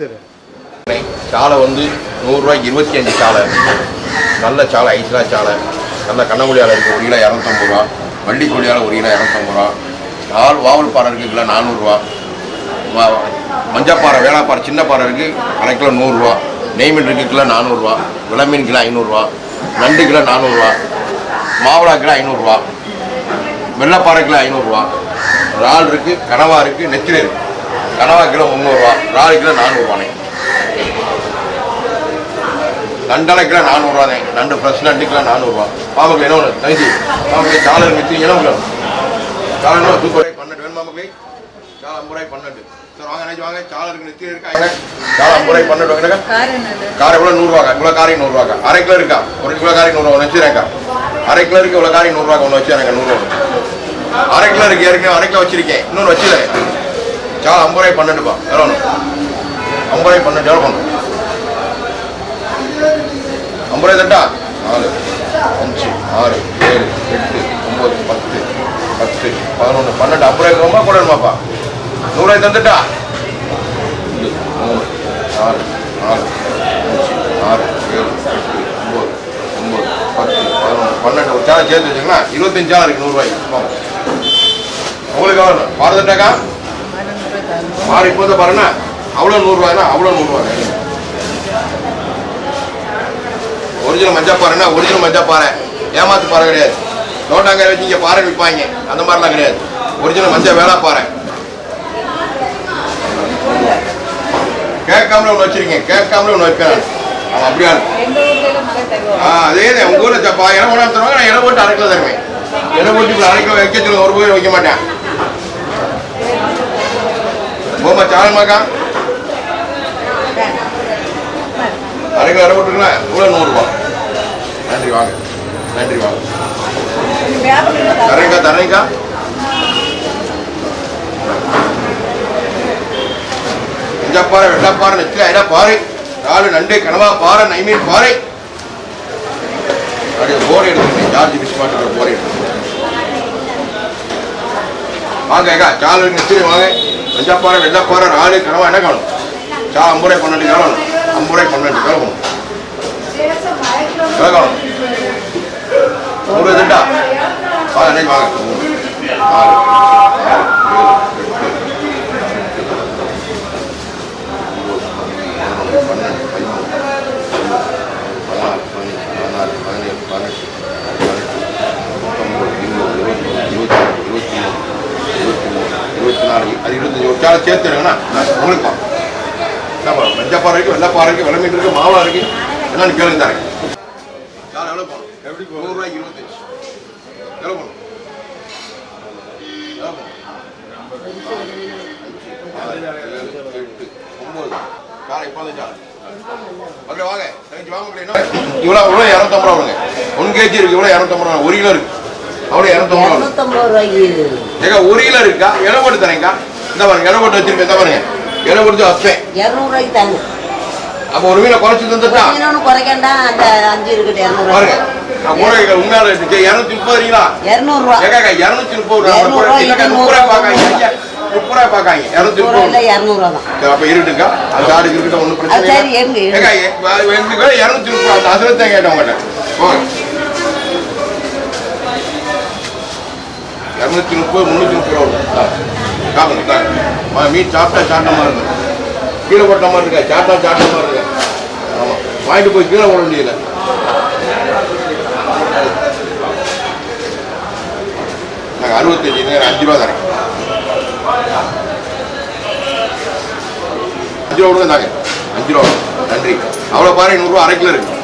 தரு சாலை வந்து நூறுரூவாய்க்கு இருபத்தி அஞ்சு சாலை. நல்ல சாலை ஐஸ்லா சாலை. நல்ல கண்ணமொழியால் இருக்குது ஒரு கிலோ இரநூத்தம்பது ரூபா. வள்ளிக்கொடியால் ஒரு கிலோ இரநூத்தம்பது ரூபா. நாலு வாவல் பாறை இருக்குது கிலோ நானூறுரூவா. மஞ்சப்பாறை வேளாப்பாறை சின்ன பாறை இருக்குது அரை கிலோ நூறுரூவா. நெய்மீன் இருக்குது கிலோ நானூறுரூவா. விளமீன் கிலோ ஐநூறுரூவா. நண்டு கிலோ நானூறுரூவா. மாவளா கிலோ ஐநூறுரூவா. வெள்ளைப்பாறை கிலோ ஐநூறுரூவா. இறால் இருக்குது கனவா இருக்குது நெத்திலி இருக்குது கனவா கிலோ முந்நூறுரூவா இறால் கிலோ நானூறுரூவானே நண்டலை கிலோ நானூறுரூவா தான் நண்டு ஃப்ரெஷ் நண்டு கிலோ நானூறுரூவா பாம்புக்கு என்ன ஒன்று தங்கச்சி பாம்புக்கு சாலர் மித்தி என்ன கிலோ. சாலர் சூப்பர் பன்னெண்டு வேணும் சாலை ஐம்பது ரூபாய் பன்னெண்டு. சரி வாங்க நினைச்சு வாங்க. சாலருக்கு நித்தி இருக்கா? சாலை ஐம்பது ரூபாய் பன்னெண்டு வாங்க காரை இவ்வளோ நூறுரூவாக்கா இவ்வளோ காரி நூறுரூவாக்கா அரை கிலோ இருக்கா? ஒரு கிலோ காரி நூறுரூவா ஒன்று வச்சுருக்கா அரை கிலோ இருக்கு இவ்வளோ காரி நூறுரூவா ஒன்று வச்சுருக்கேன் நூறுரூவா அரை கிலோ இருக்கு ஏற்கனவே அரை கிலோ வச்சிருக்கேன். இன்னொன்று வச்சுருக்கேன் சார் ஐம்பது ரூபாய் பன்னெண்டுப்பா எவ்வளோ ஐம்பது ரூபாய் பன்னெண்டு எவ்வளோ பண்ணும் ஐம்பது ரூபாய் தட்டா? நாலு. அஞ்சு ஆறு ஏழு எட்டு ஒம்பது பத்து பத்து பதினொன்று பன்னெண்டு. ஐம்பது ரூபாய் ரொம்ப கூட வேணுமாப்பா? நூறுரூவாய் தந்துட்டா? ரெண்டு, மூணு நாலு நாலு அஞ்சு ஆறு ஏழு எட்டு ஒம்பது ஒம்பது பத்து பதினொன்று பன்னெண்டு. ஒரு சேலை சேர்த்து வச்சுங்களா இருபத்தஞ்சாயிரம் இருக்குது நூறுபாய் நூறுரூவாய்க்கு உங்களுக்கு எவ்வளோ பாரதட்டாக்கா பாரு இப்போ தான் பாருன்னா அவ்வளோ நூறுரூவாய்னா அவ்வளோ நூறுரூவா ஒரிஜினல் மஞ்சா பாறைன்னா ஒரிஜினல் மஞ்சா பாறை. ஏமாத்து பாறை கிடையாது. தோட்டாங்கரை வச்சு இங்கே பாறை விற்பாங்க அந்த மாதிரிலாம் கிடையாது. ஒரிஜினல் மஞ்சள் வேளா பாறை. கேட்காமலே ஒன்று வச்சிருக்கேன் கேட்காமலே ஒன்று வைக்கிறேன் அவன் அப்படியா? ஆ அதே தான். உங்கள் ஊரில் சப்பா இடம் தருவாங்க. நான் இடம் போட்டு அரைக்கல தருவேன். இடம் போட்டு அரைக்க வைக்க சொல்லுங்க. ஒரு போய் வைக்க மாட்டேன். போமா சாலமாக்கா அரை கிலோ அரை போட்டுருங்களா? இவ்வளோ நூறுரூவா. நன்றி வாங்க. நன்றி வாங்க. தரேங்கா தரேங்கா இஞ்சப்பாறை வெள்ளப்பாறை நெத்தில ஐடா பாறை நாலு நண்டு கனவா பாறை நைமீன் பாறை. அப்படியே போரை எடுத்துக்கிட்டேன் ஜார்ஜ் பிஸ்மாட்டோட போரை எடுத்துக்கிட்டேன் வாங்க ஏக்கா சாலு நிச்சயம் வாங்க. இஞ்சப்பாறை வெள்ளப்பாறை நாலு கனவா என்ன காணும்? சா அம்புரை பன்னெண்டு காணும் அம்புரை பன்னெண்டு கிளம்பணும் கிளம்பணும் ஒரு திட்டா வாங்க வாங்க மூணு, நாலு ஆறு, ஏழு, எட்டு, ஒன்பது, பன்னெண்டு, பதிமூணு, பதினாலு, பதினஞ்சு, பதினாறு, பதினேழு, பதினெட்டு, பதினெட்டு, பத்தொன்பது, இருபது, இருபத்தி ஒன்று, இருபத்தி மூணு, இருபத்தி மூணு, இருபத்தி நாலு அது இருபத்தஞ்சு ஒரு சாலை சேர்த்துருங்கண்ணா உங்களுக்கு வா. என்ன பண்ணும் மஞ்சப்பாறை இருக்கு வெள்ளைப்பாறை இருக்கு வெள்ளை மீன் இருக்கு மாவளம் இருக்கு என்னன்னு கேளுங்க தரேன் சாலை எவ்வளோ போகணும்? எப்படி நூறுரூவாய்க்கு இருபத்தஞ்சு. எவ்வளோ போகணும்? இவ்வளோ இவ்வளோ இரநூத்தம்பது ரூபா வருங்க ஒன் கேஜி இருக்கு இவ்வளோ இரநூத்தம்பது ரூபா ஒரு கிலோ இருக்கு. அவ்வளோ இரநூத்தம்பது ரூபா ஏங்க ஒரு கிலோ இருக்கா? இலை போட்டு தரேங்க? இந்த பாருங்க இலை போட்டு வச்சிருக்கேன் இந்த பாருங்க. இலை போட்டு வைப்பேன் இரநூறுவாய்க்கு தாங்க. அப்போ ஒரு மீனை குறைச்சி தந்துட்டா இன்னொன்று குறைக்கண்டா அந்த அஞ்சு இருக்கட்டும் பாருங்க இரநூறுவா மூணு உண்மையால இரநூத்தி முப்பது ரீங்களா இரநூறுவா. ஏக்கா இருநூத்தி முப்பது ரூபா. முப்பது ரூபா நூறு பார்க்காங்க முப்பது ரூபா பார்க்காங்க இருநூத்தி நூறுரூவா முப்பது இல்லை இரநூறுவா தான். சரி, அப்ப இருக்கட்டுங்க அந்த ஆடு இருக்கட்டும் ஒன்றும் பிரச்சனை சரி. ஏக்கா எங்களுக்கு இருநூத்தி முப்பது அந்த கேட்டேன் உங்கள்கிட்ட போங்க. இரநூத்தி முப்பது முந்நூற்றி முப்பது ரூபா. வரும். மீன் சாப்பிட்டா சாட்டமாக இருக்கும் கீழே போட்ட மாதிரி இருக்கா சாப்பிட்டா சாட்டமாக இருக்கு. ஆமாம் வாங்கிட்டு போய் கீழே போட முடியல. நாங்கள் அறுபத்தஞ்சு நேரம் அஞ்சு ரூபா தரேன். அஞ்சு ரூபா கொடுங்க தாங்க. அஞ்சு ரூபா. நன்றி. அவ்வளோ பாரு நூறுரூவா அரை கிலோ இருக்கு.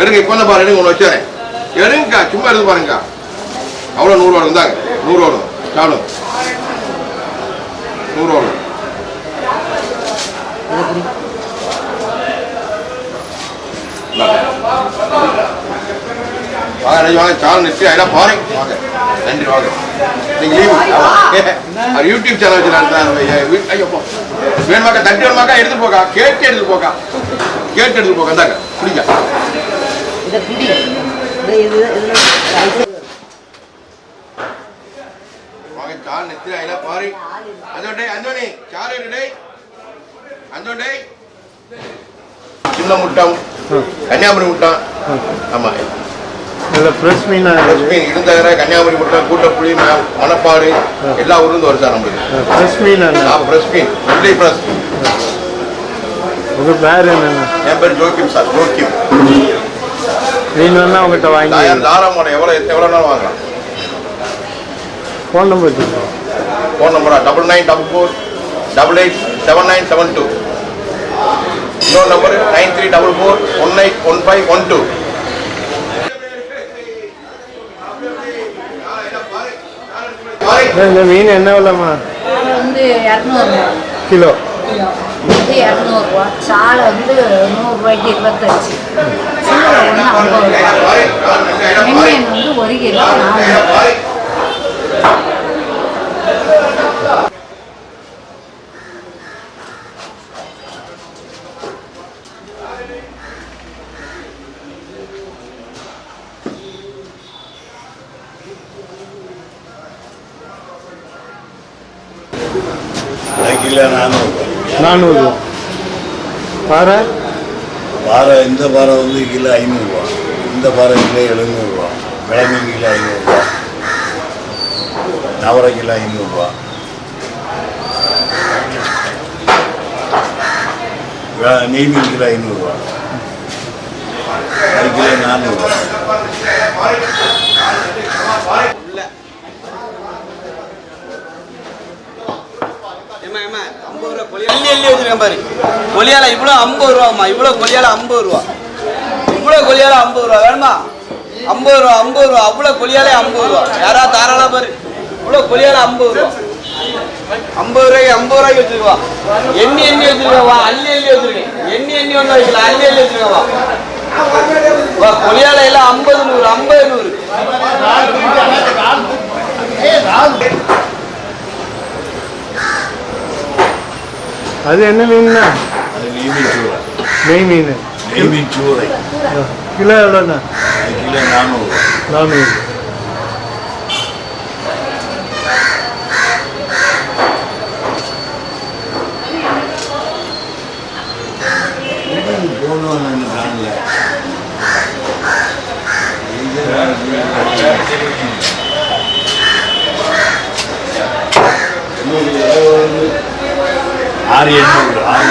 எடுங்க இப்போ தான் பாரு எடுங்க ஒன்று வச்சுறேன் எடுங்கக்கா சும்மா எடுத்து பாருங்கக்கா. அவ்வளோ நூறுரூவா இருந்தாங்க நூறுரூவா வரும் சாப்பிடும் வரும் வாங்க வாங்க. நிறுத்தி பாருங்க வாங்க. நன்றி வாங்க. நீங்க லீவு அவர் யூடியூப் சேனல் வச்சு நடத்துறாரு ஐயோ போ. வேணுமாக்கா தட்டி வேணுமாக்கா எடுத்து போக்கா. கேட்டு எடுத்து போக்கா. கேட்டு எடுத்து போக்கா. இந்தாங்க இதில் வாங்க சால் நிறுத்தி அதெல்லாம் பாரு அந்தோண்டே அந்தோனி சின்ன முட்டம் கன்னியாகுமரி முட்டம். ஆமாம் இதில் ஃப்ரெஷ் மீனாக ஃப்ரெஷ் மீன் இருந்தகரை கன்னியாகுமரி முட்டம் கூட்டப்புளி மணப்பாடு எல்லா ஊர்லேருந்து வரும் சார் நம்மளுக்கு. ஃப்ரெஷ் மீன் நான் ஃப்ரெஷ் மீன். ஒன்லி ஃப்ரெஷ் உங்கள் பேர் என்னென்ன என் பேர் ஜோக்கிம் சார் ஜோக்கிம். மீன் வேணா உங்கள்கிட்ட வாங்கி தாராமோட எவ்வளோ எவ்வளோ நாள் வாங்கலாம். ஃபோன் நம்பர் வச்சுருக்கோம் ஃபோன் நம்பரா double nine double four double eight seven nine seven two இன்னொரு number nine three double four one eight one five one two இந்த மீன் என்ன விலைம்மா? வந்து இரநூறுவா கிலோ. இது இரநூறுவா. சாலை வந்து நூறுரூவாய்க்கு இருபத்தஞ்சு. ஐம்பது ரூபா. வெங்காயம் வந்து ஒரு கிலோ நானூறு கிலோ நானூறு நானூறு பாறை பாறை இந்த பாறை வந்து கிலோ ஐநூறுரூவா இந்த பாறை கிலோ எழுநூறுவா விளமீன் கிலோ ஐநூறுரூவா நவரை கிலோ ஐநூறுரூவா நெய்மீன் கிலோ ஐநூறுரூவா அது கிலோ நானூறுரூவா ஐம்பது ரூபா கொலியால எள்ளி கொலியால இவ்வளோ ஐம்பது ரூபாம்மா இவ்வளோ கொலியால ஐம்பது ரூபா. இவ்வளோ கொலியால ஐம்பது ரூபா வேணுமா? ஐம்பது ரூபா ஐம்பது ரூபா அவ்வளோ கொலியாலே ஐம்பது ரூபா. யாரா தாராளா பாரு. இவ்வளோ கொலியால ஐம்பது ரூபா. ஐம்பது ரூபாய்க்கு ஐம்பது ரூபாய்க்கு வச்சிருக்கா எண்ணி எண்ணி வச்சிருக்கா வா அள்ளி அள்ளி வச்சிருக்கேன். எண்ணி எண்ணி ஒன்றும் வைக்கல அள்ளி அள்ளி வச்சிருக்கா வா கொலியால எல்லாம் ஐம்பது நூறு ஐம்பது நூறு. அது என்ன சூறை நெய் மீன். நெய்மீன் சூறை கிலோ எவ்வளோண்ணா கிலோ நானூறு போதும் நான் காணல ஆறு எண்ணூறு ஆறு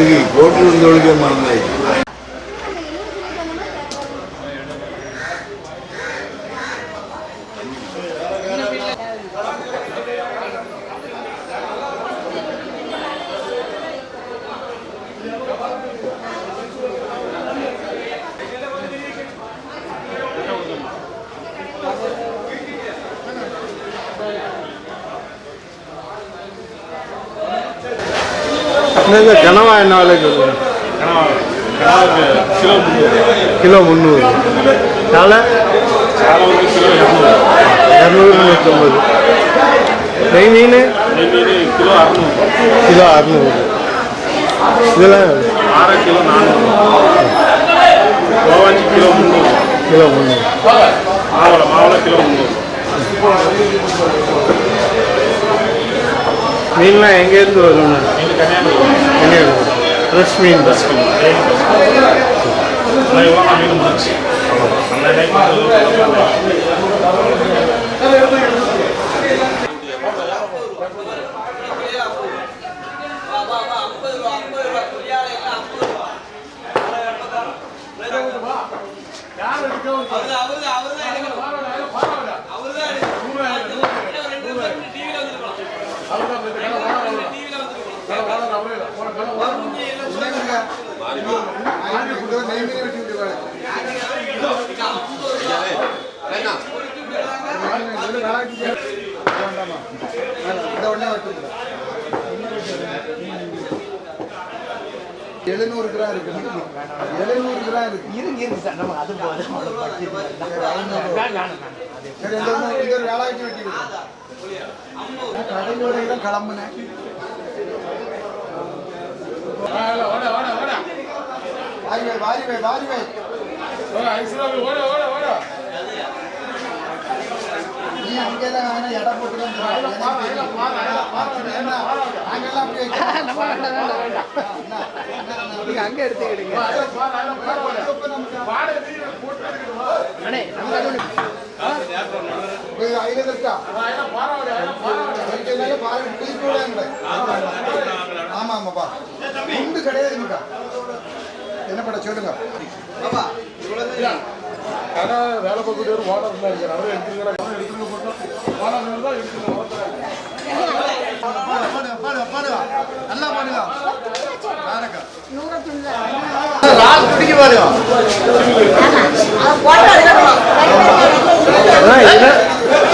எண்ணூறு அவளுக்கு கோட்டு இருந்தவளுக்கே மறந்தாயிடுச்சு இந்த கனவா என்ன விலை சொல்லுங்க கிலோ முந்நூறு. தலை இரநூறு நூற்றம்பது. நெய் மீன்? கிலோ அறுநூறு. கிலோ அறுநூறு இதெல்லாம் அரை கிலோ நானூறு கோவாஞ்சி கிலோ முந்நூறு. கிலோ முந்நூறு மாவளை மாவளை கிலோ முந்நூறு மீன்லாம் எங்கேருந்து வரும்ண்ணா கன்னியாகுமரி. ஃப்ரெஷ் மீன் தான் அந்த டைம் வா, வா, வா, ஐம்பது ரூபா, ஐம்பது ரூபா, கொலியால எல்லாம் ஐம்பது ரூபா. அவருதான், அவருதான், அவருதான் எடுக்கணும். அவருதான் எடுக்கணும். இன்னும் ரெண்டு நிமிஷம் TV ல வந்துருக்கலாம். TV ல வந்துருக்கலாம். வருமுஞ்சி எல்லாம் சொல்லுங்க. எழுநூறு கிராம் இருக்கு. எழுநூறு கிராம் இருக்கு. இருங்க இருங்க சார். நம்ம அது போதும். சரி இந்த ஒரு- இது ஒரு வேளாங்கண்ணி வெட்டி. கடையோட இடம் கிளம்புனேன். வாரி வை வாரி வை வாரி வை நீ அங்கெல்லாம் வேணா எடை போட்டு தான் தருவாங்க. எனக்கு தெரியும். என்ன, நாங்கெல்லாம் அப்படியே நீங்க அங்க எடுத்துக்கிடுங்க. கூட. ஆமா ஆமாப்பா உண்டு கிடையாதுங்கக்கா என்ன பட சொல்லுங்க. ஆமா. இவ்வளவுதான் வேலை பார்க்கக்கூடிய ஒரு ஓனர் இருந்தாங்க அவரே எடுத்துக்கிறாங்க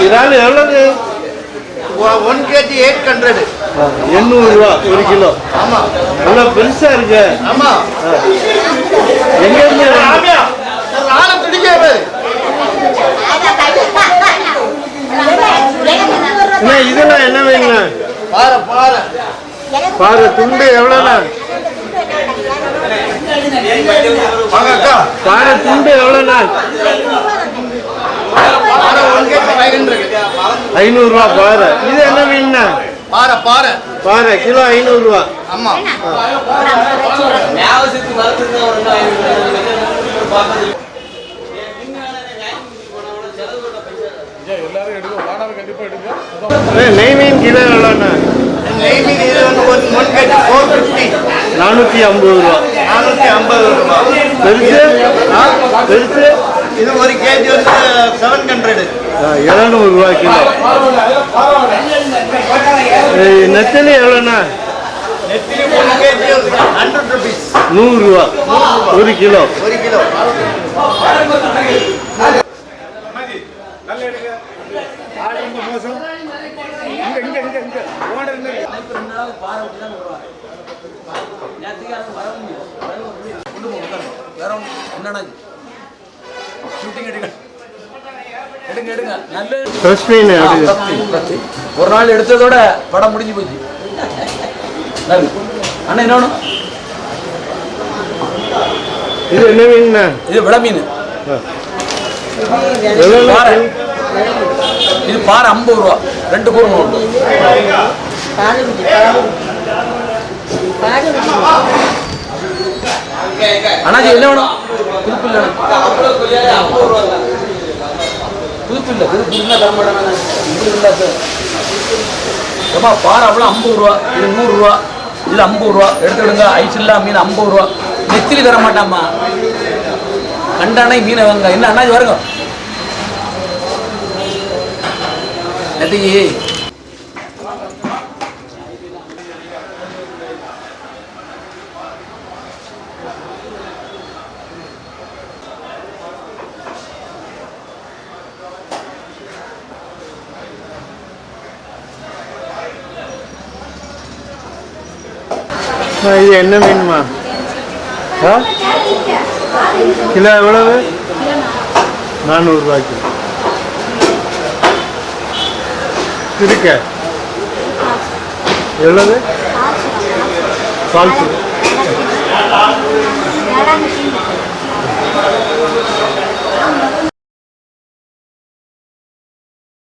இறால் எவ்வளவு ஒன் கேஜி எயிட் ஹண்ட்ரட் எண்ணூறு ரூபா ஒரு கிலோ ஆமா நல்லா பெருசா இருக்கு ஆமா எங்க இருந்து ஆளை அண்ணா, இதெல்லாம் என்ன வேணுண்ணா பாரு பாரு பாரு துண்டு எவ்வளோண்ணா? பாரு துண்டு எவ்வளோண்ணா? ஐநூறுரூவா பாரு. இது என்ன மீன்ண்ணா? பாரு பாரு பாரு கிலோ ஐநூறுரூவா ஆமா ஞாபகத்துக்கு எடுங்க நெய் மீன் கிலோ எவ்வளோண்ணா? நெய் மீன் இது வந்து one one KG four fifty நானூற்றி ஐம்பது ரூபா. நானூற்றி ஐம்பது ரூபாய் பெருசு? பெருசு? இது ஒரு கேஜி வந்து செவன் ஹண்ட்ரட் எழுநூறுவா கிலோ. ஏய், நெத்தலி எவ்வளோண்ணா? நெத்திலி ஒன் கேஜி ஹண்ட்ரட் ருபீஸ் நூறுரூவா ஒரு கிலோ ஒரு கிலோ வேற ஒண்ணு என்னடா ஷூட்டிங் எடுங்க எடுங்க. எடுங்க. நல்ல மீன் ஒரு நாள் எடுத்ததோட படம் முடிஞ்சு போச்சு. அண்ணா இன்னொன்று இது என்ன மீன்ண்ணா இது விட மீன். இது பாறை ஐம்பது ரூபா. ரெண்டு கூறும் உண்டு அண்ணாஜி என்ன வேணும்? புதுப்பு இல்லை புதுப்பு இல்லை புதுப்பு இருந்தால் தர மாட்டாங்க இப்படி இருந்தா சார். ஏப்பா பாறை அவ்வளோ ஐம்பது ரூபா இது நூறுரூவா இல்லை ஐம்பது ரூபா எடுத்துடுங்க ஐஸ் இல்லா மீன் ஐம்பது ரூபா. நெத்திலி தர மாட்டாம்மா. கண்டானே மீனை வாங்க. என்ன அண்ணாஜி வருங்க. அண்ணா, இது என்ன மீனுமா கிலோ எவ்வளவு? நானூறுரூவா கிலோ இருக்க எவ்வளவு? கிலோ